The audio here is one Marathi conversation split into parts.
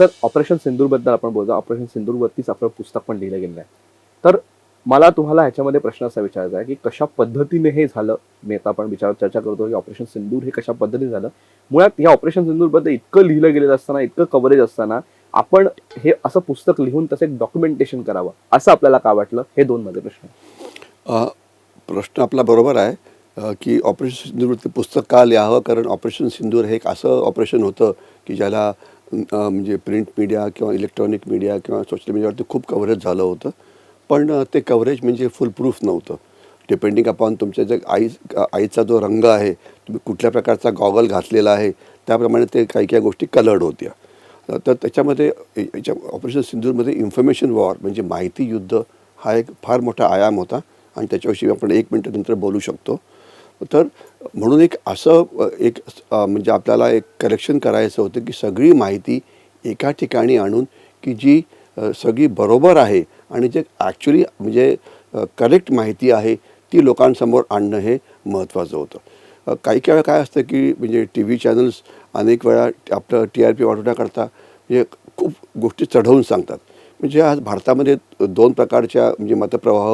सर ऑपरेशन सिंदूरबद्दल आपण बोलतो ऑपरेशन सिंदूरवरतीच आपलं पुस्तक पण लिहिलं गेलं आहे. तर मला तुम्हाला ह्याच्यामध्ये प्रश्न असा विचारायचा आहे की कशा पद्धतीने हे झालं? मी आता आपण विचार चर्चा करतो की ऑपरेशन सिंदूर हे कशा पद्धतीने झालं? मुळात या ऑपरेशन सिंदूरबद्दल इतकं लिहिलं गेलेलं असताना इतकं कव्हरेज असताना आपण हे असं पुस्तक लिहून तसे डॉक्युमेंटेशन करावं असं आपल्याला का वाटलं? हे दोन मध्ये प्रश्न प्रश्न आपला बरोबर आहे. की ऑपरेशन सिंधूरवरती पुस्तक का लिहावं? कारण ऑपरेशन सिंदूर हे एक असं ऑपरेशन होतं की ज्याला म्हणजे प्रिंट मीडिया किंवा इलेक्ट्रॉनिक मीडिया किंवा सोशल मीडियावरती खूप कव्हरेज झालं होतं. पण ते कव्हरेज म्हणजे फुल प्रूफ नव्हतं. डिपेंडिंग अपॉन तुमच्या जे आई आईचा जो रंग आहे तुम्ही कुठल्या प्रकारचा गॉगल घातलेला आहे त्याप्रमाणे ते काही काही गोष्टी कलर्ड होत्या. तर त्याच्यामध्ये याच्या ऑपरेशन सिंधूरमध्ये इन्फॉर्मेशन वॉर म्हणजे माहिती युद्ध हा एक फार मोठा आयाम होता. आणि त्याच्याविषयी आपण एक मिनटं नंतर बोलू शकतो. तर म्हणून एक असं एक म्हणजे आपल्याला एक करेक्शन करायचं होतं की सगळी माहिती एका ठिकाणी आणून की जी सगळी बरोबर आहे आणि जे ॲक्च्युली म्हणजे करेक्ट माहिती आहे ती लोकांसमोर आणणं हे महत्त्वाचं होतं. काही काही वेळा काय असतं की म्हणजे टी व्ही चॅनल्स अनेक वेळा आपलं टी आर पी वाढवण्याकरता म्हणजे खूप गोष्टी चढवून सांगतात. म्हणजे आज भारतामध्ये दोन प्रकारच्या म्हणजे मतप्रवाह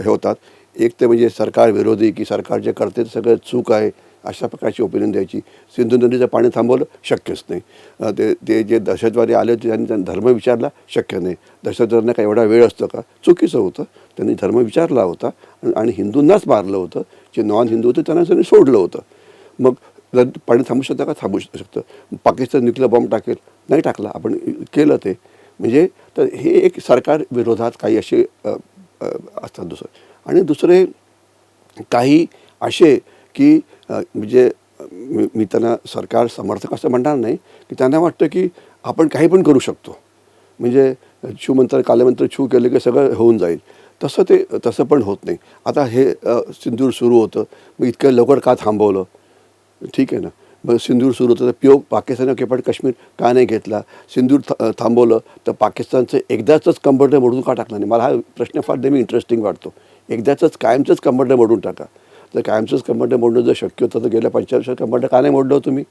हे होतात. एक ते म्हणजे सरकार विरोधी की सरकार जे करते ते सगळं चूक आहे अशा प्रकारची ओपिनियन द्यायची. सिंधू नदीचं पाणी थांबवलं शक्यच नाही. ते ते जे दहशतवादी आले होते त्यांनी त्यांना धर्म विचारला शक्य नाही. दहशतवाद्यांना काय एवढा वेळ असतो का? चुकीचं होतं. त्यांनी धर्म विचारला होता आणि- आणि हिंदूंनाच मारलं होतं. जे नॉन हिंदू होते त्यांना त्यांनी सोडलं होतं. मग जर पाणी थांबू शकतं का? थांबू शकतं. पाकिस्तान न्यूक्लिअर बॉम्ब टाकेल? नाही टाकला. आपण केलं ते. म्हणजे तर हे एक सरकार विरोधात काही असे असतात दुसरं. आणि दुसरे काही असे की म्हणजे मी त्यांना सरकार समर्थक असं म्हणणार नाही की त्यांना वाटतं की आपण काही पण करू शकतो. म्हणजे छू मंत्र कालमंत्र छू केले की सगळं होऊन जाईल. तसं ते तसं पण होत नाही. आता हे सिंदूर सुरू होतं. मग इतकं लवकर का थांबवलं? ठीक आहे ना. मग सिंदूर सुरू होतं तर पिओ पाकिस्तान केपट काश्मीर का नाही घेतला? सिंदूर थ थांबवलं तर पाकिस्तानचं एकदाचंच कंबरडं मोडून का टाकलं नाही? मला हा प्रश्न फार नेहमी इंटरेस्टिंग वाटतो. एकदाचंच कायमचंच कंबंड मोडून टाका. जर कायमचंच कंबंड मोडणं जर शक्य होतं तर गेल्या पंचेचाळीस वर्षात कंबंड का नाही मोडलं हो तुम्ही?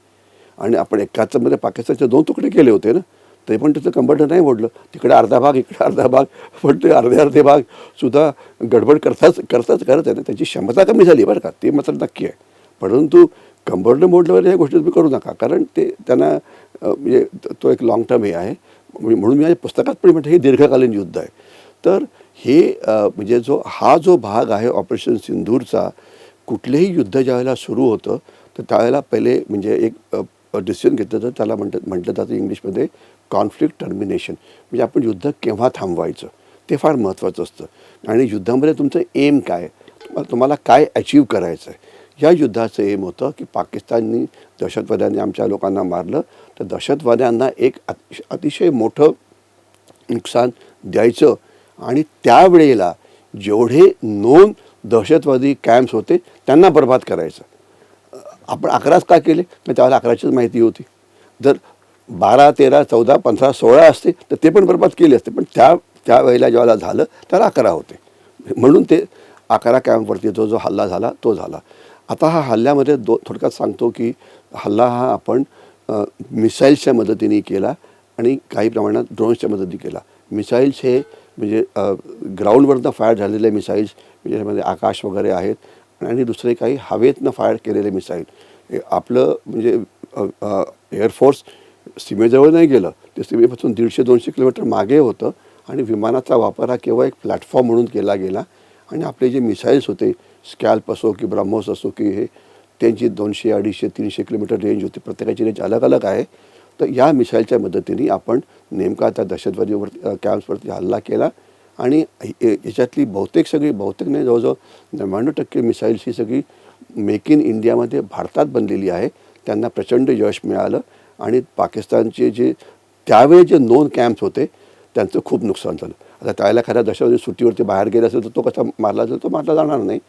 आणि आपण एकाचमध्ये पाकिस्तानचे दोन तुकडे केले होते ना ते पण त्याचं कंबंड नाही मोडलं. तिकडे अर्धा भाग इकडे अर्धा भाग पण ते अर्धे अर्धे भाग सुद्धा गडबड करताच करताच करत आहे ना त्याची क्षमता कमी झाली बरं का ते मात्र नक्की आहे. परंतु कंबंड मोडल्यावर या गोष्टी तुम्ही करू नका कारण ते त्यांना म्हणजे तो एक लाँग टर्म हे आहे. म्हणून मी माझ्या पुस्तकात पण म्हणतो हे दीर्घकालीन युद्ध आहे. तर हे म्हणजे जो हा जो भाग आहे ऑपरेशन सिंधूरचा कुठलेही युद्ध ज्यावेळेला सुरू होतं तर त्यावेळेला पहिले म्हणजे एक डिसिजन घेतलं जातं. त्याला म्हणतात म्हटलं जातं इंग्लिशमध्ये कॉन्फ्लिक्ट टर्मिनेशन म्हणजे आपण युद्ध केव्हा थांबवायचं? ते फार महत्त्वाचं असतं. आणि युद्धामध्ये तुमचं एम काय? तुम्हाला तुम्हाला काय अचीव करायचं आहे या युद्धाचं एम होतं की पाकिस्ताननी दहशतवाद्यांनी आमच्या लोकांना मारलं. तर दहशतवाद्यांना एक अतिशय मोठं नुकसान द्यायचं आणि त्यावेळेला जेवढे नोन दहशतवादी कॅम्प्स होते त्यांना बर्बाद करायचं. आपण अकराच का केले? मग त्यावेळेला अकराचीच माहिती होती. जर बारा तेरा चौदा पंधरा सोळा असते तर ते पण बर्बाद केले असते. पण त्या त्यावेळेला ज्यावेळेला झालं त्याला अकरा होते. म्हणून ते अकरा कॅम्पवरती जो जो हल्ला झाला तो झाला. आता हा हल्ल्यामध्ये दो थोडक्यात सांगतो की हल्ला हा आपण मिसाईल्सच्या मदतीने केला आणि काही प्रमाणात ड्रोन्सच्या मदतीने केला. मिसाईल्स हे म्हणजे ग्राउंडवरनं फायर झालेले मिसाईल्स म्हणजे त्यामध्ये आकाश वगैरे आहेत आणि दुसरे काही हवेतनं फायर केलेले मिसाईल हे आपलं म्हणजे एअरफोर्स सीमेजवळ नाही गेलं. ते सीमेपासून दीडशे दोनशे किलोमीटर मागे होतं आणि विमानाचा वापर हा केवळ एक प्लॅटफॉर्म म्हणून केला गेला. आणि आपले जे मिसाईल्स होते स्कॅल्प असो की ब्रह्मोस असो की हे त्यांची दोनशे अडीचशे तीनशे किलोमीटर रेंज होती. प्रत्येकाची रेंज अलग अलग आहे. तर या मिसाईलच्या मदतीने आपण नेमका त्या दहशतवादीवर कॅम्प्सवरती हल्ला केला आणि याच्यातली बहुतेक सगळी बहुतेक नाही जवळजवळ नव्याण्णव टक्के मिसाईल्स ही सगळी मेक इन इंडियामध्ये भारतात बनलेली आहे. त्यांना प्रचंड यश मिळालं आणि पाकिस्तानचे जे त्यावेळी जे नोन कॅम्प्स होते त्यांचं खूप नुकसान झालं. आता त्यावेळेला खऱ्या दहशतवादी सुट्टीवरती बाहेर गेला असेल तर तो कसा मारला जाईल तो मारला जाणार नाही.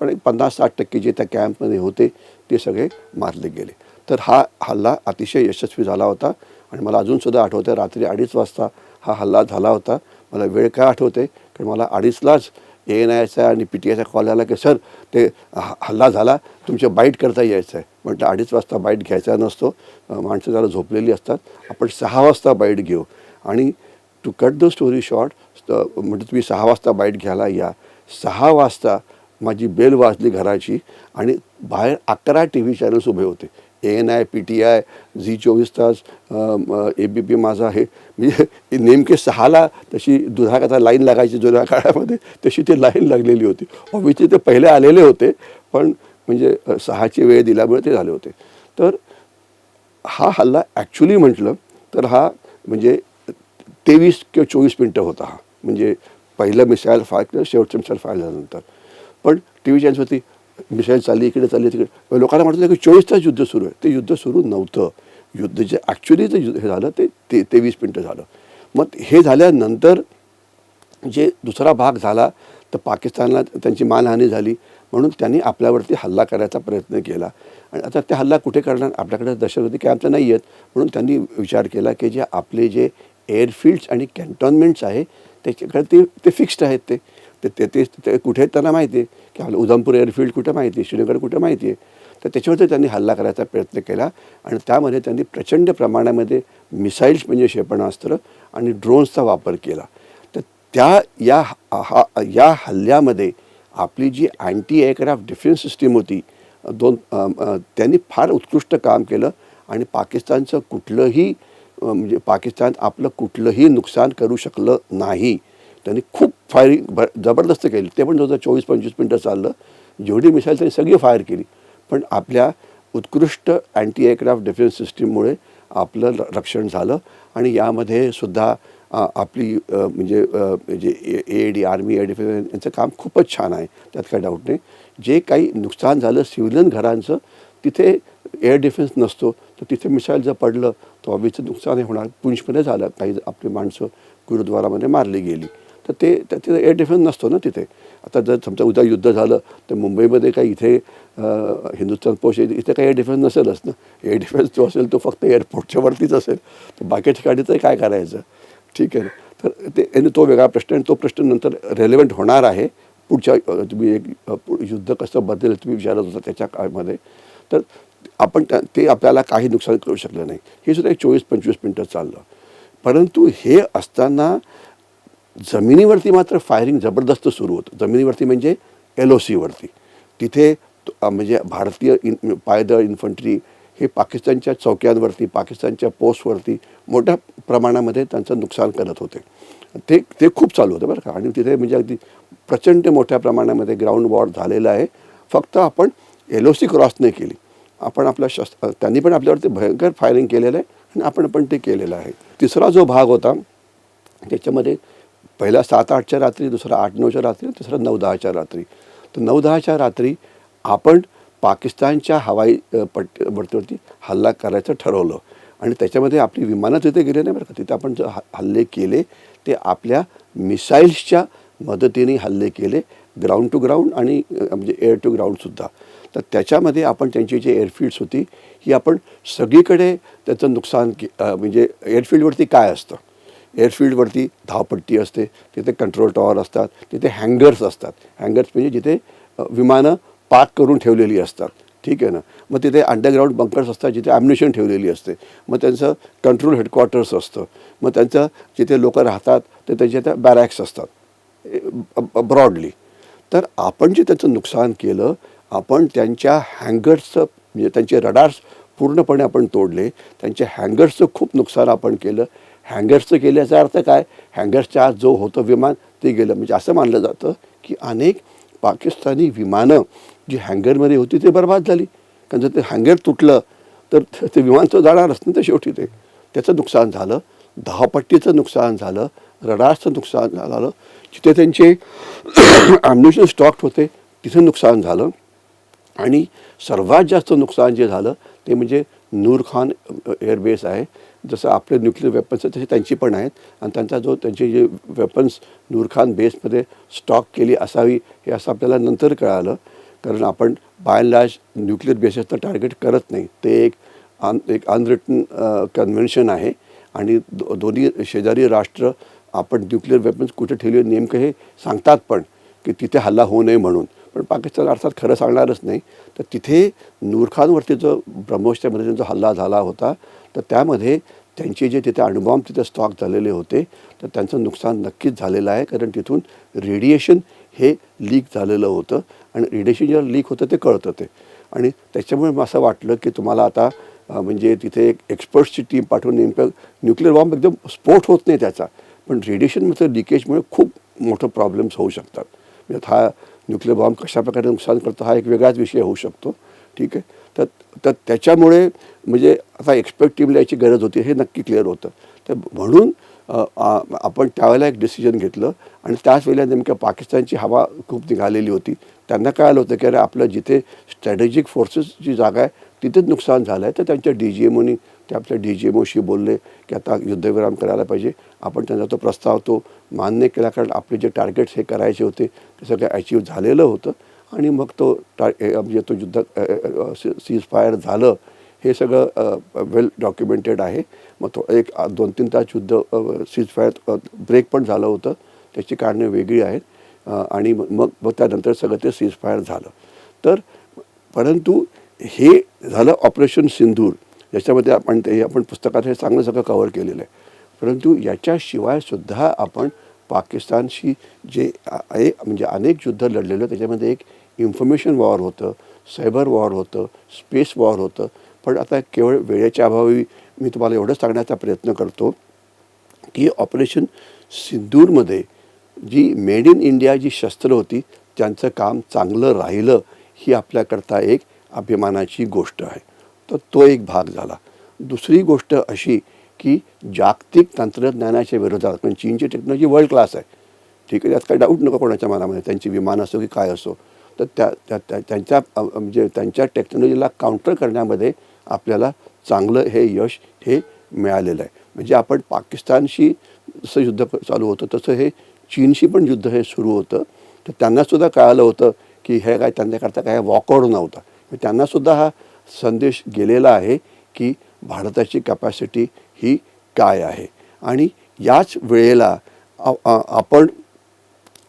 पण एक पन्नास साठ टक्के जे त्या कॅम्पमध्ये होते ते सगळे मारले गेले. तर हा हल्ला अतिशय यशस्वी झाला होता आणि मला अजूनसुद्धा आठवतं रात्री अडीच वाजता हा हल्ला झाला होता. मला वेळ काय आठवते? कारण मला अडीचलाच ए एन आयचा आणि पी टी आयचा कॉल आला की सर ते हल्ला झाला तुमचे बाईट करता यायचं आहे म्हटलं अडीच वाजता बाईट घ्यायचा नसतो. माणसं जरा झोपलेली असतात. आपण सहा वाजता बाईट घेऊ. आणि to cut the story short म्हणजे तुम्ही सहा वाजता बाईट घ्यायला या. सहा वाजता माझी बेल वाजली घराची आणि बाहेर अकरा टी व्ही चॅनल्स उभे होते. A N I P T I Zee चोवीस तास ए बी पी माझा आहे. म्हणजे नेमके सहाला तशी दुधाकाचा लाईन लागायची जुन्या काळामध्ये तशी ती लाईन लागलेली होती. ऑब्विसली ते पहिले आलेले होते पण म्हणजे सहाची वेळ दिल्यामुळे ते झाले होते. तर हा हल्ला ॲक्च्युली म्हटलं तर हा म्हणजे तेवीस किंवा चोवीस मिनटं होता हा. म्हणजे पहिलं मिसाईल फायर केलं शेवटचं मिसाईल फायर झाल्यानंतर. पण टी व्ही चॅनल्सवरती मिसाईल चालली इकडे चालली तिकडे. लोकांना म्हटलं की चोवीस तास युद्ध सुरू आहे. ते युद्ध सुरू नव्हतं. युद्ध जे ॲक्च्युली जे युद्ध हे झालं ते ते तेवीस मिनटं झालं. मग हे झाल्यानंतर जे दुसरा भाग झाला तर पाकिस्तानला त्यांची मानहानी झाली. म्हणून त्यांनी आपल्यावरती हल्ला करायचा प्रयत्न केला. आणि आता ते हल्ला कुठे करणार? आपल्याकडे दहशतवादी कॅम्प तर नाही आहेत. म्हणून त्यांनी विचार केला की जे आपले जे एअरफील्ड्स आणि कॅन्टॉनमेंट्स आहे त्याच्याकडे ते ते फिक्स्ड आहेत ते. ते ते ते ते कुठे त्यांना माहिती आहे. की आपलं उधमपूर एअरफील्ड कुठं माहिती आहे? श्रीनगर कुठं माहिती आहे? तर त्याच्यावरती त्यांनी हल्ला करायचा प्रयत्न केला आणि त्यामध्ये त्यांनी प्रचंड प्रमाणामध्ये मिसाईल्स म्हणजे क्षेपणास्त्र आणि ड्रोन्सचा वापर केला. तर त्या या हा या हल्ल्यामध्ये आपली जी अँटी एअरक्राफ्ट डिफेन्स सिस्टीम होती दोन त्यांनी फार उत्कृष्ट काम केलं आणि पाकिस्तानचं कुठलंही म्हणजे पाकिस्तान आपलं कुठलंही नुकसान करू शकलं नाही. त्यांनी खूप फायरिंग ब जबरदस्त केली. ते पण जवळजवळ चोवीस पंचवीस मिनटं चाललं. जेवढी मिसाईल त्यांनी सगळी फायर केली. पण आपल्या उत्कृष्ट अँटी एअरक्राफ्ट डिफेन्स सिस्टीममुळे आपलं र- रक्षण झालं. आणि यामध्ये सुद्धा आपली म्हणजे जे A D army air defence यांचं काम खूपच छान आहे. त्यात काही डाऊट नाही. जे काही नुकसान झालं सिव्हिलियन घरांचं तिथे एअर डिफेन्स नसतो. तर तिथे मिसाईल जर पडलं तर ऑब्वियसली नुकसान हे होणार. पुंछमध्ये झालं. काही आपली माणसं गुरुद्वारामध्ये मारली गेली. तर ते त्या- एअर डिफेन्स नसतो ना तिथे. आता जर समजा उद्या युद्ध झालं तर मुंबईमध्ये काही इथे हिंदुस्थान पोस्ट इथे काही एअर डिफेन्स नसेलच ना. एअर डिफेन्स जो असेल तो फक्त एअरपोर्टच्या वरतीच असेल. तर बाकी ठिकाणी तर काय करायचं? ठीक आहे तर ते आणि तो वेगळा प्रश्न आणि तो प्रश्न नंतर रेलेवंट होणार आहे. पुढच्या तुम्ही एक पु- युद्ध कसं बदलेल तुम्ही विचारत होता त्याच्या काळामध्ये. तर आपण त्या- ते आपल्याला काही नुकसान करू शकलं नाही. हे सुद्धा एक चोवीस पंचवीस मिनटं चाललं. परंतु हे असताना जमिनीवरती मात्र फायरिंग जबरदस्त सुरू होतं. जमिनीवरती म्हणजे एल ओ सीवरती तिथे म्हणजे भारतीय इन पायदळ इन्फंट्री हे पाकिस्तानच्या चौक्यांवरती पाकिस्तानच्या पोस्टवरती मोठ्या प्रमाणामध्ये त्यांचं नुकसान करत होते. ते ते खूप चालू होतं बरं का. आणि तिथे म्हणजे अगदी प्रचंड मोठ्या प्रमाणामध्ये ग्राउंड वॉर झालेलं आहे. फक्त आपण एल ओ सी क्रॉस नाही केली. आपण आपल्या शस्त्र त्यांनी पण आपल्यावरती भयंकर फायरिंग केलेलं आहे आणि आपण पण ते केलेलं आहे. तिसरा जो भाग होता त्याच्यामध्ये पहिला सात आठच्या रात्री दुसरा आठ नऊच्या रात्री तिसरा नऊ दहाच्या रात्री. तर नऊ दहाच्या रात्री आपण पाकिस्तानच्या हवाई पट पट्टी वरती हल्ला करायचं ठरवलं. आणि त्याच्यामध्ये आपली विमानं तिथे गेले नाही बरं का. तिथे आपण जे ह- हल्ले केले ते आपल्या मिसाईल्सच्या मदतीने हल्ले केले ग्राउंड टू ग्राउंड आणि म्हणजे एअर टू ग्राउंडसुद्धा तर त्याच्यामध्ये आपण त्यांची जी एअरफील्ड्स होती ही आपण सगळीकडे त्याचं नुकसान के म्हणजे एअरफील्डवरती काय असतं? एअरफील्डवरती धावपट्टी असते तिथे कंट्रोल टॉवर असतात तिथे हँगर्स असतात. हँगर्स म्हणजे जिथे विमानं पार्क करून ठेवलेली असतात. ठीक आहे ना? मग तिथे अंडरग्राऊंड बंकर्स असतात जिथे ॲम्युनेशन ठेवलेली असते. मग त्यांचं कंट्रोल हेडक्वार्टर्स असतं. मग त्यांचं जिथे लोक राहतात ते त्यांच्या त्या बॅरॅक्स असतात. ब्रॉडली तर आपण जे त्याचं नुकसान केलं आपण त्यांच्या हँगर्सचं म्हणजे त्यांचे रडार्स पूर्णपणे आपण तोडले त्यांच्या हँगर्सचं खूप नुकसान आपण केलं हँगर्सचं केल्याचा अर्थ काय? हँगर्सच्या आत जो होतं विमान ते गेलं. म्हणजे असं मानलं जातं की अनेक पाकिस्तानी विमानं जी हँगरमध्ये होती ते बरबाद झाली. कारण जर ते हँगर तुटलं तर ते विमान तर जाणारच ना ते शेवटी ते. त्याचं नुकसान झालं धावपट्टीचं नुकसान झालं रडारचं नुकसान झालं. जिथे त्यांचे ॲम्युनेशन स्टॉक होते तिथं नुकसान झालं. आणि सर्वात जास्त नुकसान जे झालं ते म्हणजे नूरखान एअरबेस आहे. जसं आपले न्यूक्लिअर वेपन्स आहेत तसे त्यांची पण आहेत. आणि त्यांचा जो त्यांचे जे वेपन्स नूरखान बेसमध्ये स्टॉक केली असावी हे असं आपल्याला नंतर कळालं. कारण आपण बाय अँड लार्ज न्यूक्लिअर तर टार्गेट करत नाही. ते एक अन एक अनरिटन कन्व्हेन्शन आहे. आणि दो दोन्ही शेजारी राष्ट्र आपण न्यूक्लिअर वेपन्स कुठे ठेवले नेमकं हे सांगतात पण की तिथे हल्ला होऊ नये म्हणून. पण पाकिस्तान अर्थात खरं सांगणारच नाही. तर तिथे नूरखानवरती जो ब्रह्मोसच्यामध्ये जो हल्ला झाला होता तर त्यामध्ये त्यांचे जे तिथे अणुबॉम्ब तिथे स्टॉक झालेले होते तर त्यांचं नुकसान नक्कीच झालेलं आहे कारण तिथून रेडिएशन हे लीक झालेलं होतं आणि रेडिएशन जेव्हा लीक होतं ते कळतं ते. आणि त्याच्यामुळे मला असं वाटलं की तुम्हाला आता म्हणजे तिथे एक एक्सपर्ट्सची टीम पाठवून नेमकं न्यूक्लिअर बॉम्ब एकदम स्फोट होत नाही त्याचा पण रेडिएशनमध्ये म्हणजे लिकेजमुळे खूप मोठं प्रॉब्लेम्स होऊ शकतात. म्हणजे हा न्यूक्लिअर बॉम्ब कशाप्रकारे नुकसान करतो हा एक वेगळाच विषय होऊ शकतो. ठीक आहे? तर तर त्याच्यामुळे म्हणजे आता एक्सपेक्टिव्हली याची गरज होती हे नक्की क्लिअर होतं. तर म्हणून आपण त्यावेळेला एक डिसिजन घेतलं आणि त्याच वेळेला नेमक्या पाकिस्तानची हवा खूप निघालेली होती. त्यांना कळालं होतं की अरे आपलं जिथे स्ट्रॅटेजिक फोर्सेसची जागा आहे तिथेच नुकसान झालं आहे तर त्यांच्या डी जी एमओनी ते आपल्या डी जी एमओशी बोलले की आता युद्धविराम करायला पाहिजे. आपण त्यांचा तो प्रस्ताव तो मान्य केला कारण आपले जे टार्गेट्स हे करायचे होते ते सगळं अचीव झालेलं होतं. आणि मग तो टा म्हणजे तो युद्ध सीज फायर झालं हे सगळं वेल डॉक्युमेंटेड आहे. मग तो एक दोन तीन तास युद्ध सीज फायर ब्रेक पण झालं होतं. त्याची कारणं वेगळी आहेत. आणि मग मग मग त्यानंतर सगळं ते सीज फायर झालं. तर परंतु हे झालं ऑपरेशन सिंधूर याच्यामध्ये आपण ते आपण पुस्तकात हे चांगलं सगळं कव्हर केलेलं आहे. परंतु याच्याशिवाय सुद्धा आपण पाकिस्तानशी जे आहे म्हणजे अनेक युद्ध लढलेलं त्याच्यामध्ये एक इन्फॉर्मेशन वॉर होतं सायबर वॉर होतं स्पेस वॉर होतं. पण आता केवळ वेळेच्या अभावी मी तुम्हाला एवढंच सांगण्याचा प्रयत्न करतो की ऑपरेशन सिंदूरमध्ये जी मेड इन इंडिया जी शस्त्र होती त्यांचं काम चांगलं राहिलं ही आपल्याकरता एक अभिमानाची गोष्ट आहे. तर तो एक भाग झाला. दुसरी गोष्ट अशी की जागतिक तंत्रज्ञानाच्या विरोधात पण चीनची टेक्नॉलॉजी वर्ल्ड क्लास आहे. ठीक आहे त्यात काही डाऊट नको कोणाच्या मनामध्ये त्यांची विमान असो की काय असो. तर त्या त्या त्यांच्या म्हणजे त्यांच्या टेक्नॉलॉजीला काउंटर करण्यामध्ये आपल्याला चांगलं हे यश हे मिळालेलं आहे. म्हणजे आपण पाकिस्तानशी जसं युद्ध चालू होतं तसं हे चीनशी पण युद्ध हे सुरू होतं. तर त्यांनासुद्धा कळालं होतं की हे काय त्यांच्याकरता काय वॉकआउट नव्हता. त्यांनासुद्धा हा संदेश गेलेला आहे की भारताची कॅपॅसिटी ही काय आहे. आणि याच वेळेला आपण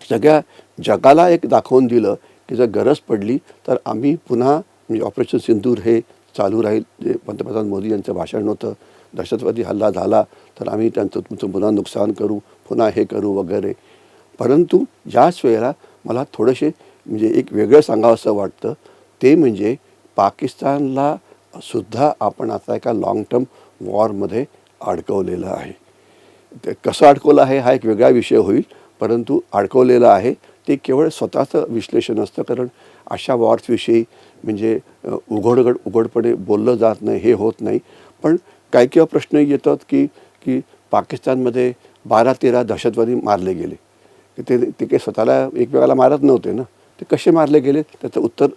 सगळ्या जगाला एक दाखवून दिलं की जर गरज पडली तर आम्ही पुन्हा म्हणजे ऑपरेशन सिंदूर हे चालू राहील जे पंतप्रधान मोदी यांचं भाषण होतं दहशतवादी हल्ला झाला तर आम्ही त्यांचं तुमचं पुन्हा नुकसान करू पुन्हा हे करू वगैरे. परंतु याच वेळेला मला थोडेसे म्हणजे एक वेगळं सांगावं असं वाटतं ते म्हणजे पाकिस्तानला सुद्धा आपण आता एका लाँग टर्म वॉरमध्ये अडकवलेलं आहे. ते कसं अडकवलं आहे हा एक वेगळा विषय होईल. परंतु अडकवलेलं आहे. ते केवळ स्वतःचं विश्लेषण असतं. कारण अशा वॉर्सविषयी म्हणजे उघडगड उघडपणे बोललं जात नाही हे होत नाही. पण काही किंवा प्रश्न येतात की की पाकिस्तानमध्ये बारा तेरा दहशतवादी मारले गेले. ते ते काही स्वतःला एकमेकाला मारत नव्हते ना? ते कसे मारले गेले? त्याचं उत्तर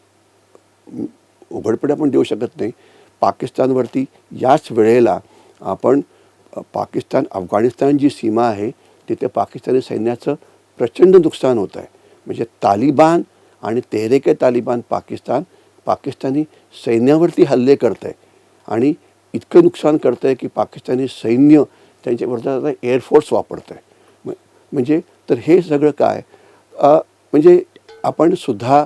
उघडपणे आपण देऊ शकत नाही. पाकिस्तानवरती याच वेळेला आपण पाकिस्तान अफगाणिस्तान जी सीमा आहे तिथे पाकिस्तानी सैन्याचं प्रचंड नुकसान होत आहे. म्हणजे तालिबान आणि तेहरेके तालिबान पाकिस्तान पाकिस्तानी सैन्यावरती हल्ले करत आहे आणि इतकं नुकसान करतं आहे की पाकिस्तानी सैन्य त्यांच्याबरोबर आता एअरफोर्स वापरत आहे म्हणजे तर हे सगळं काय? म्हणजे आपण सुद्धा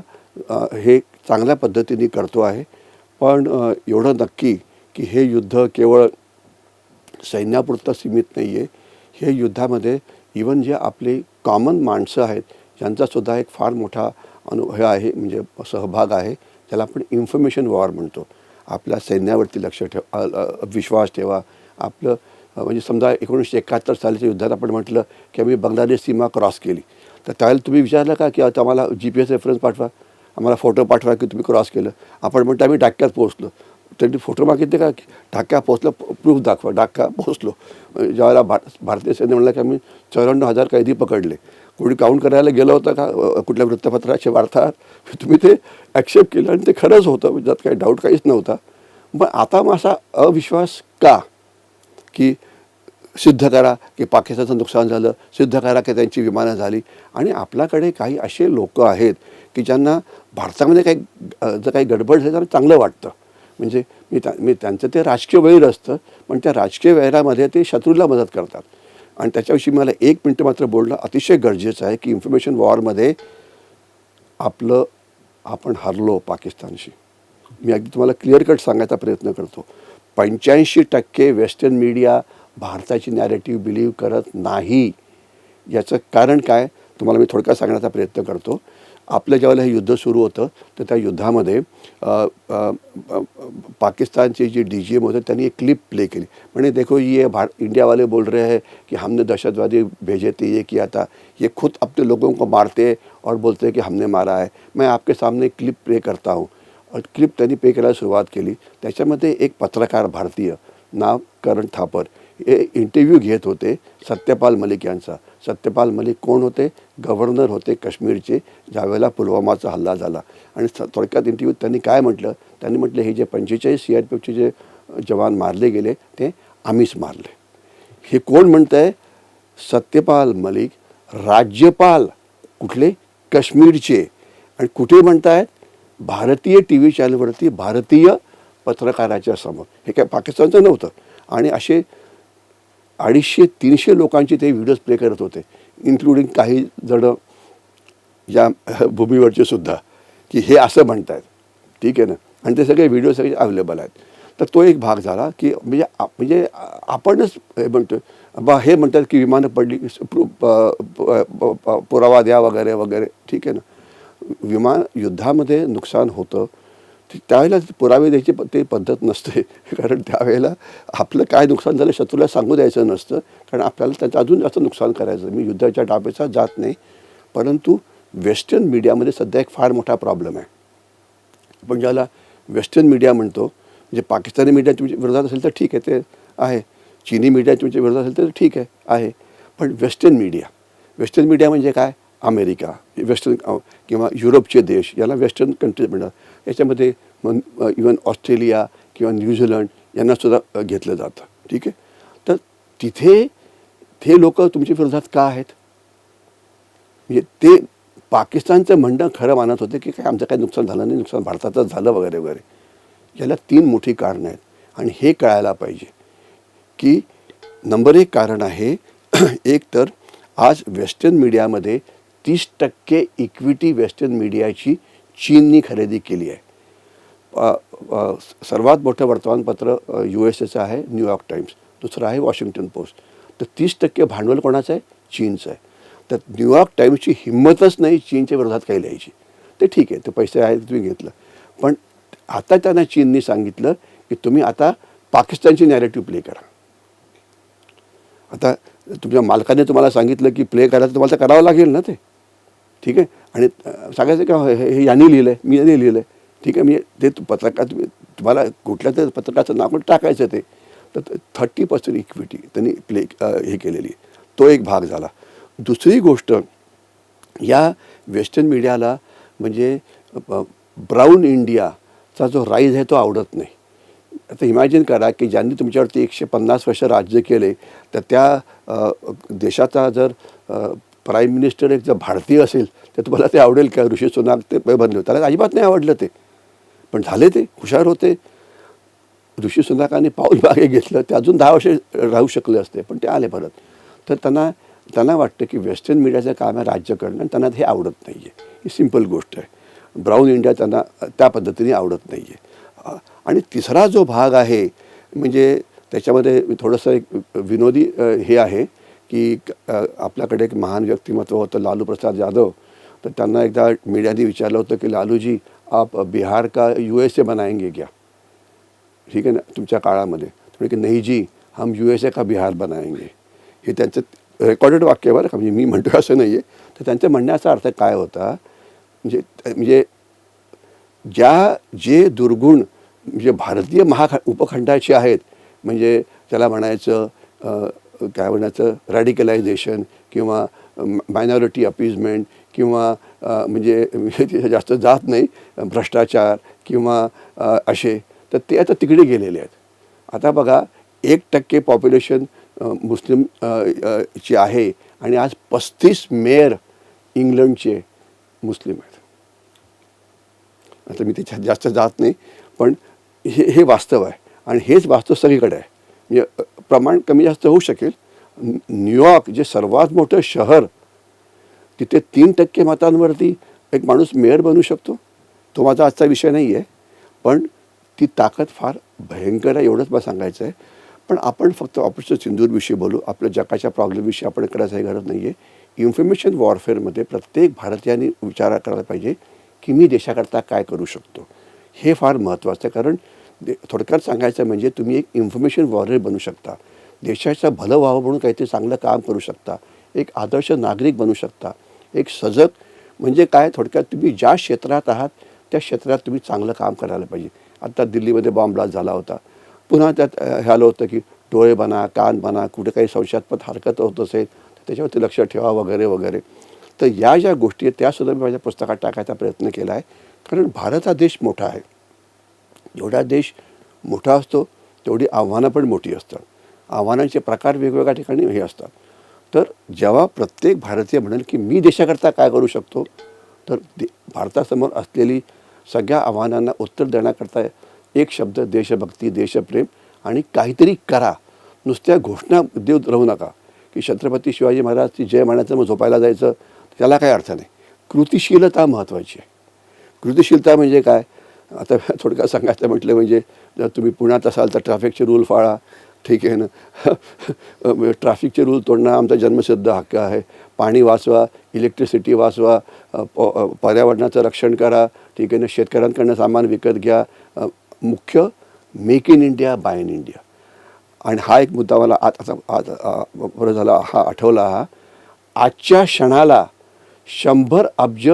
हे चांगल्या पद्धतीने करतो आहे. पण एवढं नक्की की हे युद्ध केवळ सैन्यापुरतं सीमित नाही आहे हे युद्धामध्ये इवन जे आपले कॉमन माणसं आहेत यांचासुद्धा एक फार मोठा अनु हे आहे म्हणजे सहभाग आहे. त्याला आपण इन्फॉर्मेशन वॉर म्हणतो. आपल्या सैन्यावरती लक्ष ठेव विश्वास ठेवा. आपलं म्हणजे समजा एकोणीसशे एकाहत्तर सालीच्या युद्धात आपण म्हटलं की आम्ही बांगलादेश सीमा क्रॉस केली. तर त्यावेळेला तुम्ही विचारलं का की आता आम्हाला जी पी एस रेफरन्स पाठवा? आम्हाला फोटो पाठवा की तुम्ही क्रॉस केलं? आपण म्हणतो आम्ही डाक्यात पोहोचलो. त्यांनी फोटो मागितले का? ढाका ढाक्या पोहोचलं प्रूफ दाखवा ढाका पोहोचलो. ज्यावेळेला भार भारतीय सैन्य म्हणलं की आम्ही चौऱ्याण्णव हजार कैदी पकडले. कोणी काउंट करायला गेलं होतं का? कुठल्या वृत्तपत्राचे वार्ताहर? तुम्ही ते ॲक्सेप्ट केलं आणि ते खरंच होतं ज्यात त्यात काही डाऊट काहीच नव्हता. मग आता मग असा अविश्वास का? की सिद्ध करा की पाकिस्तानचं नुकसान झालं सिद्ध करा की त्यांची विमानं झाली. आणि आपल्याकडे काही असे लोक आहेत की ज्यांना भारतामध्ये काही जर काही गडबड झाली तर चांगलं वाटतं. म्हणजे मी त्या मी त्यांचं ते राजकीय वैर असतं पण त्या राजकीय वैरामध्ये ते शत्रूला मदत करतात. आणि त्याच्याविषयी मला एक मिनटं मात्र बोलणं अतिशय गरजेचं आहे की इन्फॉर्मेशन वॉरमध्ये आपलं आपण हरलो पाकिस्तानशी. मी अगदी तुम्हाला क्लिअर कट सांगायचा प्रयत्न करतो. पंच्याऐंशी टक्के वेस्टर्न मीडिया भारताची नॅरेटिव्ह बिलीव्ह करत नाही. याचं कारण काय? तुम्हाला मी थोडक्यात सांगण्याचा प्रयत्न करतो. आपलं ज्यावेळेला हे युद्ध सुरू होतं तर त्या युद्धामध्ये पाकिस्तानचे जे डी जी एम होते त्यांनी एक क्लिप प्ले केली. म्हणजे देखो ये भार इंडियावाले बोल रहे हैं कि हमने दहशतवादी भेजे थे ये किया था। ये खुद अपने लोगों को मारते हैं और बोलते हैं की हमने मारा है। मैं आपके सामने एक क्लिप प्ले करता हूँ। और क्लिप त्यांनी पे करायला सुरुवात केली. त्याच्यामध्ये एक पत्रकार भारतीय नाव करण थापर हे इंटरव्ह्यू घेत होते सत्यपाल मलिक यांचा. सत्यपाल मलिक कोण होते? गव्हर्नर होते काश्मीरचे. ज्यावेळेला पुलवामाचा हल्ला झाला. आणि स- थोडक्यात इंटरव्ह्यूत त्यांनी काय म्हटलं? त्यांनी म्हटलं हे जे पंचेचाळीस सी आर पी एफचे जे जवान मारले गेले ते आम्हीच मारले. हे कोण म्हणत आहे सत्यपाल मलिक राज्यपाल कुठले? काश्मीरचे. आणि कुठे म्हणतायत? भारतीय टी व्ही चॅनलवरती भारतीय पत्रकाराच्या समोर. हे काय पाकिस्तानचं नव्हतं. आणि असे अडीचशे तीनशे लोकांचे ते व्हिडिओज प्ले करत होते इन्क्लुडिंग काही जण या भूमीवरचे सुद्धा की हे असं म्हणत आहेत ठीक आहे ना? आणि ते सगळे व्हिडिओ सगळे अवेलेबल आहेत. तर तो एक भाग झाला की म्हणजे म्हणजे आपणच हे म्हणतो बा हे म्हणतात की विमानं पडली प- प- प- पुरावा द्या वगैरे वगैरे. ठीक आहे ना? विमान युद्धामध्ये नुकसान होतं त्यावेळेला पुरावे द्यायची प- ते पद्धत नसते. कारण त्यावेळेला आपलं काय नुकसान झालं शत्रूला सांगू द्यायचं नसतं. कारण आपल्याला त्याचं अजून जास्त नुकसान करायचं. मी युद्धाच्या डाबेचा जात नाही. परंतु वेस्टर्न मीडियामध्ये सध्या एक फार मोठा प्रॉब्लेम आहे. आपण ज्याला वेस्टर्न मीडिया म्हणतो जे पाकिस्तानी मीडिया तुमच्या विरोधात असेल तर ठीक आहे ते आहे. चीनी मीडिया तुमच्या विरोधात असेल तर ठीक आहे आहे. पण वेस्टर्न मीडिया वेस्टर्न मीडिया म्हणजे काय? अमेरिका वेस्टर्न किंवा युरोपचे देश याला वेस्टर्न कंट्रीज म्हणतात. याच्यामध्ये मन इवन ऑस्ट्रेलिया किंवा न्यूझीलंड यांनासुद्धा घेतलं जातं. ठीक आहे? तर तिथे ते लोक तुमच्या विरोधात का आहेत? म्हणजे ते पाकिस्तानचं म्हणणं खरं मानत होते की काय आमचं काही नुकसान झालं नाही नुकसान भारताचं झालं वगैरे वगैरे. याला तीन मोठी कारणं आहेत. आणि हे कळायला पाहिजे की नंबर एक कारण आहे एक तर आज वेस्टर्न मीडियामध्ये तीस टक्के इक्विटी वेस्टर्न मीडियाची चीननी खरेदी केली आहे. सर्वात मोठं वर्तमानपत्र यू एस एचं आहे न्यूयॉर्क टाईम्स दुसरं आहे वॉशिंग्टन पोस्ट तर तीस टक्के भांडवल कोणाचं आहे? चीनचं आहे. तर न्यूयॉर्क टाईम्सची हिंमतच नाही चीनच्या विरोधात काही लिहायची. ते ठीक आहे ते पैसे आहेत तुम्ही घेतलं. पण आता त्यांना चीननी सांगितलं की तुम्ही आता पाकिस्तानची नॅरेटिव्ह प्ले करा. आता तुमच्या मालकाने तुम्हाला सांगितलं की प्ले करायचं तुम्हाला तर करावं लागेल ना ते. ठीक आहे? आणि सांगायचं का हे हे यांनी लिहिलं आहे मी यांनी लिहिलं आहे ठीक आहे? मी ते पत्रकात पत्रकार तुम्ही तुम्हाला कुठल्या तरी पत्रकाचं नाव पण टाकायचं ते. तर थर्टी पर्सेंट इक्विटी त्यांनी प्ले हे केलेली. आहे. तो एक भाग झाला. दुसरी गोष्ट या वेस्टर्न मीडियाला म्हणजे ब्राऊन इंडियाचा जो राईज आहे तो आवडत नाही. आता इमॅजिन करा की ज्यांनी तुमच्यावरती एकशे पन्नास वर्ष राज्य केले तर त्या देशाचा जर प्राईम मिनिस्टर एक जर भारतीय असेल तर तुम्हाला ते आवडेल का? ऋषी सुनाक ते बनले त्याला अजिबात नाही आवडलं ते. पण झाले ते हुशार होते. ऋषी सुनाकाने पाऊल मागे घेतलं ते अजून दहा वर्ष राहू शकले असते पण ते आले परत. तर त्यांना त्यांना वाटतं की वेस्टर्न मीडियाचं काम आहे राज्य करणं आणि त्यांना हे आवडत नाही आहे ही सिंपल गोष्ट आहे. ब्राऊन इंडिया त्यांना त्या पद्धतीने आवडत नाही आहे आणि तिसरा जो भाग आहे म्हणजे त्याच्यामध्ये थोडंसं एक विनोदी हे आहे. की आपल्याकडे एक महान व्यक्तिमत्व होतं लालू प्रसाद यादव. तर त्यांना एकदा मीडियाने विचारलं होतं की लालूजी आप बिहार का यू एस ए बनाएंगे क्या? ठीक आहे ना तुमच्या काळामध्ये. थोडे की नाही जी हम यू एस ए का बिहार बनाएंगे. हे त्यांचं रेकॉर्डेड वाक्य बरं का म्हणजे मी म्हणतो असं नाही आहे तर त्यांच्या म्हणण्याचा अर्थ काय होता म्हणजे म्हणजे ज्या जे दुर्गुण म्हणजे भारतीय महाखंड उपखंडाचे आहेत म्हणजे त्याला म्हणायचं काय म्हणायचं रॅडिकलायझेशन किंवा मायनॉरिटी अपीजमेंट किंवा म्हणजे तिथे जास्त जात नाही भ्रष्टाचार किंवा असे. तर ते आता तिकडे गेलेले आहेत. आता बघा एक टक्के पॉप्युलेशन मुस्लिम ची आहे आणि आज पस्तीस मेयर इंग्लंडचे मुस्लिम आहेत. आता मी त्याच्यात जास्त जात नाही पण हे हे वास्तव आहे. आणि हेच वास्तव सगळीकडे आहे. म्हणजे, प्रमाण कमी जास्त होऊ शकेल. न्यूयॉर्क जे सर्वात मोठं शहर तिथे तीन टक्के मतांवरती एक माणूस मेयर बनू शकतो. तो माझा आजचा विषय नाही आहे. पण ती ताकद फार भयंकर आहे एवढंच मला सांगायचं आहे. पण आपण फक्त ऑपरेशन सिंधूरविषयी बोलू. आपल्या जगाच्या प्रॉब्लेमविषयी आपण करायचं हे गरज नाही आहे इन्फॉर्मेशन वॉरफेअरमध्ये प्रत्येक भारतीयांनी विचार करायला पाहिजे की मी देशाकरता काय करू शकतो. हे फार महत्त्वाचं आहे. कारण दे थोडक्यात सांगायचं म्हणजे तुम्ही एक इन्फॉर्मेशन वॉरियर बनू शकता. देशाचं भलं व्हावं म्हणून काहीतरी चांगलं काम करू शकता. एक आदर्श नागरिक बनू शकता. एक सजग म्हणजे काय? थोडक्यात तुम्ही ज्या क्षेत्रात आहात त्या क्षेत्रात तुम्ही चांगलं काम करायला पाहिजे. आत्ता दिल्लीमध्ये बॉम्ब ब्लास्ट झाला होता. पुन्हा त्यात हे आलं होतं की डोळे बना कान बना कुठे काही संशयास्पद हरकत होत असेल त्याच्यावरती लक्ष ठेवा वगैरे वगैरे. तर या ज्या गोष्टी आहेत त्यासुद्धा मी माझ्या पुस्तकात टाकायचा प्रयत्न केला आहे कारण भारत हा देश मोठा आहे. जेवढा देश मोठा असतो तेवढी आव्हानं पण मोठी असतात. आव्हानांचे प्रकार वेगवेगळ्या ठिकाणी हे असतात. तर जेव्हा प्रत्येक भारतीय म्हणेल की मी देशाकरता काय करू शकतो तर दे भारतासमोर असलेली सगळ्या आव्हानांना उत्तर देण्याकरता एक शब्द देशभक्ती देशप्रेम आणि काहीतरी करा. नुसत्या घोषणा देत राहू नका. की छत्रपती शिवाजी महाराजची जय म्हणायचं मग झोपायला जायचं त्याला काही अर्थ नाही. कृतिशीलता महत्त्वाची आहे. कृतिशीलता म्हणजे काय? आता थोडक्यात सांगायचं म्हटलं म्हणजे जर तुम्ही पुण्यात असाल तर ट्रॅफिकचे रूल पाळा ठीक आहे ना? ट्रॅफिकचे रूल तोडणं आमचा जन्मसिद्ध हक्क आहे. पाणी वाचवा इलेक्ट्रिसिटी वाचवा प- पर्यावरणाचं रक्षण करा. ठीक आहे ना? शेतकऱ्यांकडनं सामान विकत घ्या. मुख्य make in India buy in India आणि हा एक मुद्दा मला आज आता आज बरं झाला हा आठवला हा. आजच्या क्षणाला शंभर अब्ज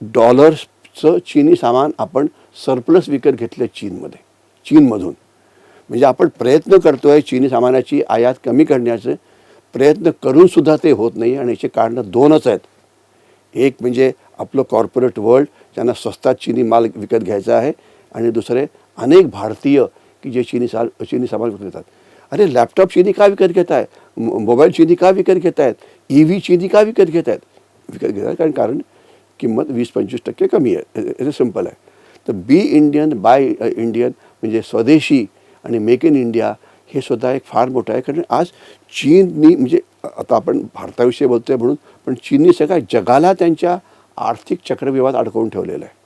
डॉलर्सचं चीनी सामान आपण सरप्लस विकत घेतलं चीनमध्ये चीनमधून. म्हणजे आपण प्रयत्न करतो आहे चीनी सामानाची आयात कमी करण्याचं. प्रयत्न करूनसुद्धा ते होत नाही आणि याची कारणं दोनच आहेत. एक म्हणजे आपलं कॉर्पोरेट वर्ल्ड ज्यांना स्वस्तात चिनी माल विकत घ्यायचा आहे. आणि दुसरे अनेक भारतीय की जे चिनी साल चिनी सामान विकत घेतात. अरे लॅपटॉप चिनी का विकत घेत आहे मोबाईल चिनी का विकत घेत आहेत ई व्ही चिनी का विकत घेत आहेत विकत घेत आहेत कारण कारण किंमत वीस पंचवीस टक्के कमी आहे. हे सिंपल आहे. तर बी इंडियन बाय इंडियन म्हणजे स्वदेशी आणि मेक इन इंडिया हे सुद्धा एक फार मोठं आहे. कारण आज चीननी म्हणजे आता आपण भारताविषयी बोलतोय म्हणून पण चीननी सगळ्या जगाला त्यांच्या आर्थिक चक्रव्यूहात अडकवून ठेवलेलं आहे.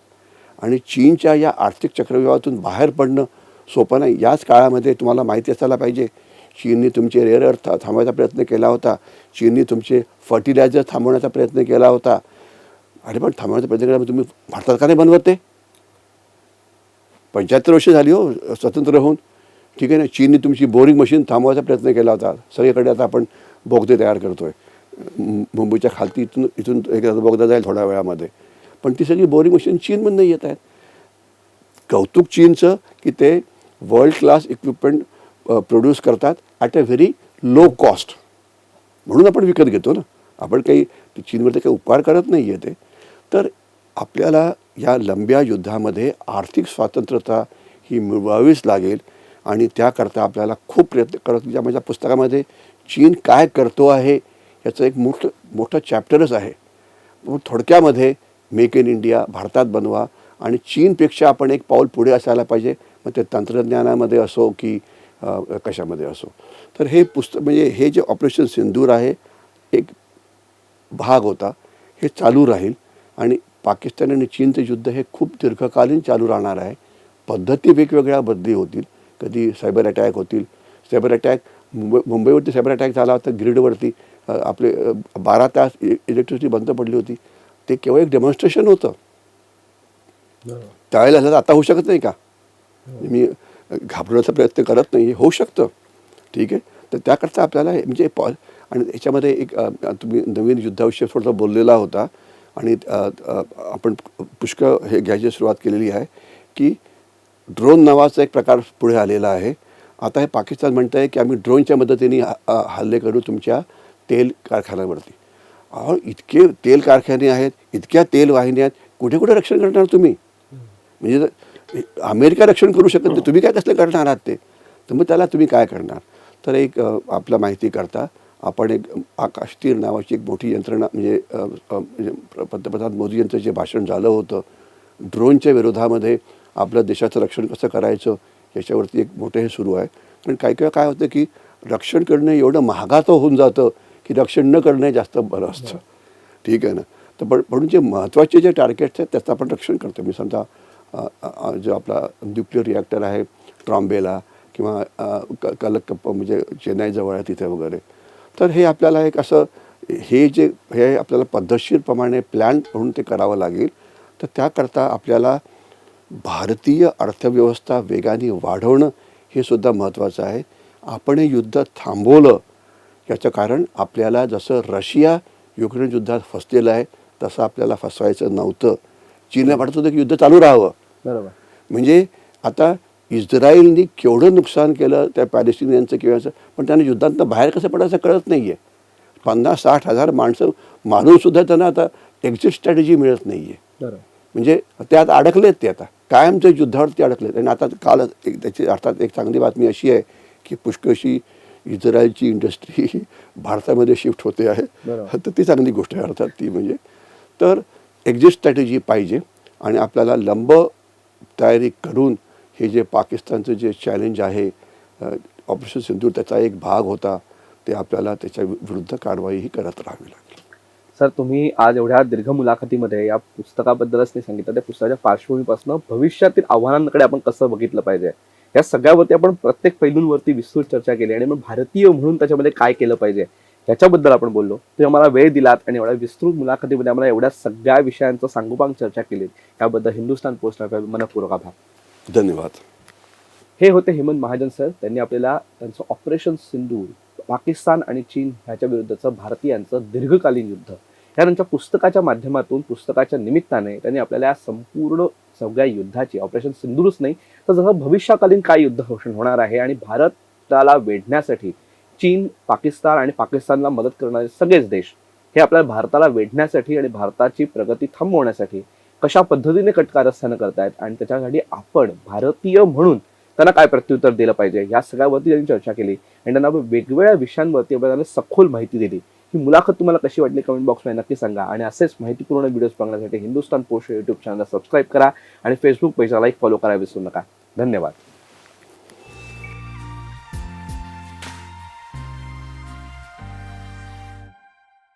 आणि चीनच्या या आर्थिक चक्रव्यूहातून बाहेर पडणं सोपं नाही. याच काळामध्ये तुम्हाला माहिती असायला पाहिजे चीननी तुमचे रेअर अर्थ थांबवायचा प्रयत्न केला होता. चीननी तुमचे फर्टिलायझर थांबवण्याचा प्रयत्न केला होता. अरे पण थांबवण्याचा प्रयत्न केला तुम्ही भारतात का नाही बनवत पंच्याहत्तर वर्ष झाली हो स्वतंत्र होऊन. ठीक आहे ना? चीनने तुमची बोरिंग मशीन थांबवायचा प्रयत्न केला होता. सगळीकडे आता आपण बोगदे तयार करतो आहे मुंबईच्या खालती इथून इथून एक बोगदा जाईल थोड्या वेळामध्ये. पण ती सगळी बोरिंग मशीन चीनमधनं येत आहेत. कौतुक चीनचं की ते वर्ल्ड क्लास इक्विपमेंट प्रोड्यूस करतात at a very low cost म्हणून आपण विकत घेतो ना. आपण काही चीनवरती काही उपकार करत नाही आहे ते. तर आपल्याला या लंब्या युद्धामध्ये आर्थिक स्वातंत्र्यता ही मिळवावीच लागेल आणि त्याकरता आपल्याला खूप प्रयत्न करत या माझ्या पुस्तकामध्ये चीन काय करतो आहे याचं एक मोठं मोठं चॅप्टरच आहे. थोडक्यामध्ये मेक इन इंडिया भारतात बनवा आणि चीनपेक्षा आपण एक पाऊल पुढे असायला पाहिजे. मग ते तंत्रज्ञानामध्ये असो की कशामध्ये असो. तर हे पुस्तक म्हणजे हे जे ऑपरेशन सिंदूर आहे एक भाग होता. हे चालू राहील आणि पाकिस्तान आणि चीनचं युद्ध हे खूप दीर्घकालीन चालू राहणार आहे. पद्धती वेगवेगळ्या बदली होतील. कधी सायबर अटॅक होतील. सायबर अटॅक मुंबई मुंबईवरती सायबर अटॅक झाला होता ग्रीडवरती आपले बारा तास इलेक्ट्रिसिटी बंद पडली होती. ते केवळ एक डेमॉन्स्ट्रेशन होतं. त्यावेळेला झालं आता होऊ शकत नाही का? मी घाबरण्याचा प्रयत्न करत नाही. हे होऊ शकतं. ठीक आहे? तर त्याकरता आपल्याला हे म्हणजे पॉ आणि याच्यामध्ये एक तुम्ही नवीन युद्धाविषयी थोडंसं बोललेला होता. आणि आपण पुष्कळ हे घ्यायची सुरुवात केलेली आहे की ड्रोन नावाचा एक प्रकार पुढे आलेला आहे. आता हे पाकिस्तान म्हणतं आहे की आम्ही ड्रोनच्या मदतीने हल्ले करू तुमच्या तेल कारखान्यावरती. अहो इतके तेल कारखाने आहेत इतक्या तेल वाहिन्या आहेत कुठे कुठे रक्षण करणार तुम्ही? म्हणजे अमेरिका रक्षण करू शकत नाही तुम्ही काय कसलं करणार आहात ते? तर मग त्याला तुम्ही काय करणार? तर एक आपला माहिती करता आपण एक आकाशतीर नावाची एक मोठी यंत्रणा म्हणजे, म्हणजे पंतप्रधान मोदी यांचं जे भाषण झालं होतं ड्रोनच्या विरोधामध्ये आपल्या देशाचं रक्षण कसं करायचं याच्यावरती एक मोठं हे सुरू आहे. पण काही काही काय होतं की रक्षण करणं एवढं महागाचं होऊन जातं की रक्षण न करणं हे जास्त बरं असतं. ठीक आहे ना? तर पण म्हणून जे महत्त्वाचे जे टार्गेट्स आहेत त्याचं आपण रक्षण करतो. मी समजा जो आपला न्यूक्लिअर रिॲक्टर आहे ट्रॉम्बेला किंवा अ, क कलकप्प म्हणजे चेन्नईजवळ आहे तिथे वगैरे. तर हे आपल्याला एक असं हे जे हे आपल्याला पद्धतशीरप्रमाणे प्लॅन म्हणून ते करावं लागेल. तर त्याकरता आपल्याला भारतीय अर्थव्यवस्था वेगाने वाढवणं हे सुद्धा महत्त्वाचं आहे. आपण हे युद्ध थांबवलं याचं कारण आपल्याला जसं रशिया युक्रेन युद्धात फसलेलं आहे तसं आपल्याला फसवायचं नव्हतं. चीनला वाटत होतं की युद्ध चालू राहावं. बरोबर. म्हणजे आता इस्रायलनी केवढं नुकसान केलं त्या पॅलेस्टिनियनचं किंवा असं पण त्यांना युद्धातनं बाहेर कसं पडायचं कळत नाही आहे पन्नास साठ हजार माणसं मारूनसुद्धा त्यांना आता एक्झिट स्ट्रॅटेजी मिळत नाही आहे म्हणजे ते आता अडकलेत ते आता. कायमच्या युद्धावरती अडकलेत. आणि आता काल एक त्याची अर्थात एक चांगली बातमी अशी आहे की पुष्कळशी इस्रायलची इंडस्ट्री भारतामध्ये शिफ्ट होते आहे. तर ती चांगली गोष्ट आहे अर्थात ती म्हणजे. तर एक्झिट स्ट्रॅटेजी पाहिजे. आणि आपल्याला लंब तयारी करून हे जे पाकिस्तानचं जे चॅलेंज आहे ऑपरेशन सिंधूर त्याचा एक भाग होता ते आपल्याला त्याच्या विरुद्ध कारवाईही करत राहावी लागेल. सर तुम्ही आज एवढ्या दीर्घ मुलाखतीमध्ये या पुस्तकाबद्दलच नाही सांगितलं त्या पुस्तकाच्या पार्श्वभूमीपासून भविष्यातील आव्हानांकडे आपण कसं बघितलं पाहिजे? या सगळ्यावरती आपण प्रत्येक पैलूंवरती विस्तृत चर्चा केली आणि मग भारतीय म्हणून त्याच्यामध्ये काय केलं पाहिजे याच्याबद्दल आपण बोललो. तुम्ही आम्हाला वेळ दिलात आणि एवढ्या विस्तृत मुलाखतीमध्ये आम्हाला एवढ्या सगळ्या विषयांचं सांगोपांग चर्चा केली. याबद्दल हिंदुस्थान पोस्ट मनपूर्वक आभार. धन्यवाद. हे होते हेमंत महाजन सर. त्यांनी आपल्याला त्यांचं ऑपरेशन सिंधू पाकिस्तान आणि चीन ह्याच्या विरुद्धचं भारतीयांचं दीर्घकालीन युद्ध या त्यांच्या पुस्तकाच्या माध्यमातून पुस्तकाच्या निमित्ताने त्यांनी आपल्याला या संपूर्ण सगळ्या युद्धाची ऑपरेशन सिंधूरच नाही तर जसं भविष्यकालीन काय युद्ध घोषण होणार आहे आणि भारताला वेढण्यासाठी चीन पाकिस्तान आणि पाकिस्तानला मदत करणारे सगळेच देश हे आपल्या भारताला वेढण्यासाठी आणि भारताची प्रगती थांबवण्यासाठी कशा पद्धतीने कटकारस्थानं करतायत आणि त्याच्यासाठी आपण भारतीय म्हणून त्यांना काय प्रत्युत्तर दिलं पाहिजे या सगळ्यावरती त्यांनी चर्चा केली. आणि त्यांना वेगवेगळ्या विषयांवरती त्यांना सखोल माहिती दिली. ही मुलाखत तुम्हाला कशी वाटली कमेंट बॉक्समध्ये नक्की सांगा. आणि असेच माहितीपूर्ण व्हिडिओज बघण्यासाठी हिंदुस्तान पोस्ट यूट्यूब चॅनलला सबस्क्राईब करा. आणि फेसबुक पेजला लाईक फॉलो करायला विसरू नका. धन्यवाद.